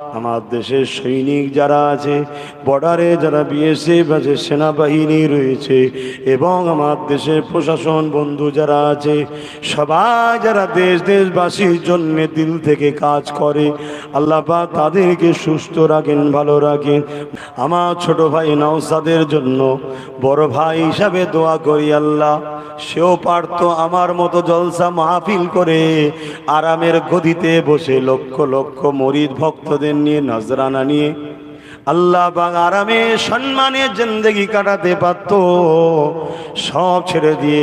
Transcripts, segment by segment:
আমার দেশের সৈনিক যারা আছে, বর্ডারে যারা বিএসএফ আছে, সেনাবাহিনী রয়েছে, এবং আমার দেশের প্রশাসন বন্ধু যারা আছে, সবাই যারা দেশ দেশবাসীর জন্য দিল থেকে কাজ করে, আল্লাহ তাদেরকে সুস্থ রাখেন, ভালো রাখেন। আমার ছোট ভাই নওসাদের জন্য বড় ভাই হিসাবে দোয়া করি আল্লাহ, সেও পারত আমার মতো জলসা মাহফিল করে, আরামের গদিতে বসে লক্ষ লক্ষ মরিদ ভক্তদের নিয়ে নজরানা নিয়ে আল্লাহ আরামে সম্মানে জিন্দগি কাটাতে পারত। সব ছেড়ে দিয়ে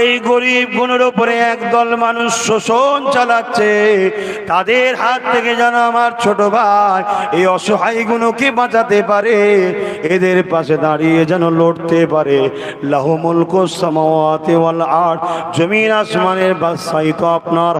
এই গরিব গুণের উপরে একদল মানুষ শোষণ চালাচ্ছে। তাদের হাত থেকে যেন আমার ছোট ভাই এই অসহায় গুণকে বাঁচাতে পারে। এদের পাশে দাঁড়িয়ে যেন লড়তে পারে। লাহুমুল কোসামাওয়াতি ওয়াল আরদ, জমিন আসমানের বাদশাহী তো আপনার